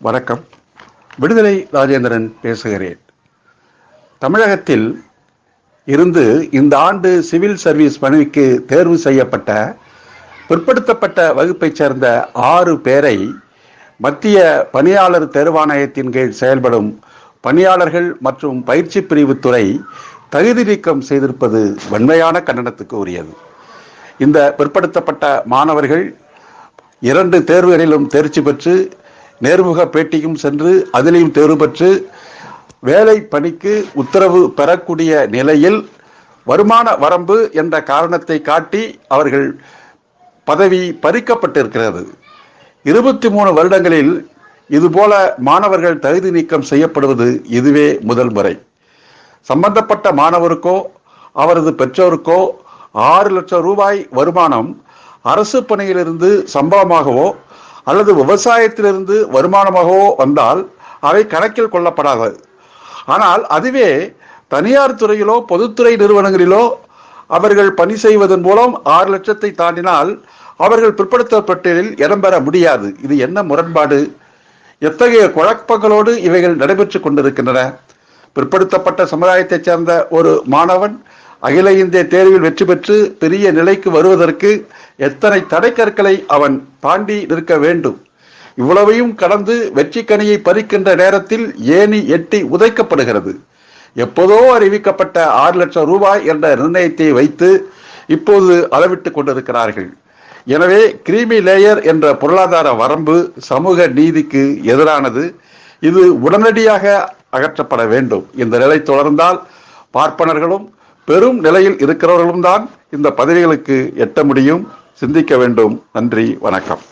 வணக்கம். விடுதலை ராஜேந்திரன் பேசுகிறேன். தமிழகத்தில் இருந்து இந்த ஆண்டு சிவில் சர்வீஸ் பணிக்கு தேர்வு செய்யப்பட்ட பிற்படுத்தப்பட்ட வகுப்பைச் சேர்ந்த ஆறு பேரை மத்திய பணியாளர் தேர்வாணையத்தின் கீழ் செயல்படும் பணியாளர்கள் மற்றும் பயிற்சி பிரிவுத்துறை தகுதி நீக்கம் செய்திருப்பது வன்மையான கண்டனத்துக்கு உரியது. இந்த பிற்படுத்தப்பட்ட மாணவர்கள் இரண்டு தேர்வுகளிலும் தேர்ச்சி பெற்று நேர்முக பேட்டியும் சென்று அதிலையும் தேர்வு பெற்று வேலை பணிக்கு உத்தரவு பெறக்கூடிய நிலையில் வருமான வரம்பு என்ற காரணத்தை காட்டி அவர்கள் பதவி பறிக்கப்பட்டிருக்கிறது. இருபத்தி மூணு வருடங்களில் இதுபோல மாணவர்கள் தகுதி நீக்கம் செய்யப்படுவது இதுவே முதல் முறை. சம்பந்தப்பட்ட மாணவருக்கோ அவரது பெற்றோருக்கோ ஆறு லட்சம் ரூபாய் வருமானம் அரசு பணியிலிருந்து சம்பளமாகவோ அல்லது விவசாயத்திலிருந்து வருமானமாகவோ வந்தால் அவை கணக்கில் கொள்ளப்படாது. ஆனால் அதுவே தனியார் துறையிலோ பொதுத்துறை நிறுவனங்களிலோ அவர்கள் பணி செய்வதன் மூலம் ஆறு லட்சத்தை தாண்டினால் அவர்கள் பிற்படுத்தப்பட்டியலில் இடம்பெற முடியாது. இது என்ன முரண்பாடு? எத்தகைய குழப்பங்களோடு இவைகள் நடைபெற்றுக் கொண்டிருக்கின்றன? பிற்படுத்தப்பட்ட சமுதாயத்தைச் சேர்ந்த ஒரு மாணவன் அகில இந்திய தேர்வில் வெற்றி பெற்று பெரிய நிலைக்கு வருவதற்கு எத்தனை தடைக்கற்களை அவன் தாண்டி நிற்க வேண்டும்? இவ்வளவையும் கடந்து வெற்றி கனியை பறிக்கின்ற நேரத்தில் ஏணி எட்டி உதைக்கப்படுகிறது. எப்போதோ அறிவிக்கப்பட்ட ஆறு லட்சம் ரூபாய் என்ற நிர்ணயத்தை வைத்து இப்போது அளவிட்டுக் கொண்டிருக்கிறார்கள். எனவே கிரீமி லேயர் என்ற பொருளாதார வரம்பு சமூக நீதிக்கு எதிரானது. இது உடனடியாக அகற்றப்பட வேண்டும். இந்த நிலை தொடர்ந்தால் பார்ப்பனர்களும் பெரும் நிலையில் இருக்கிறவர்களும் தான் இந்த பதவிகளுக்கு எட்ட முடியும். சிந்திக்க வேண்டும். நன்றி வணக்கம்.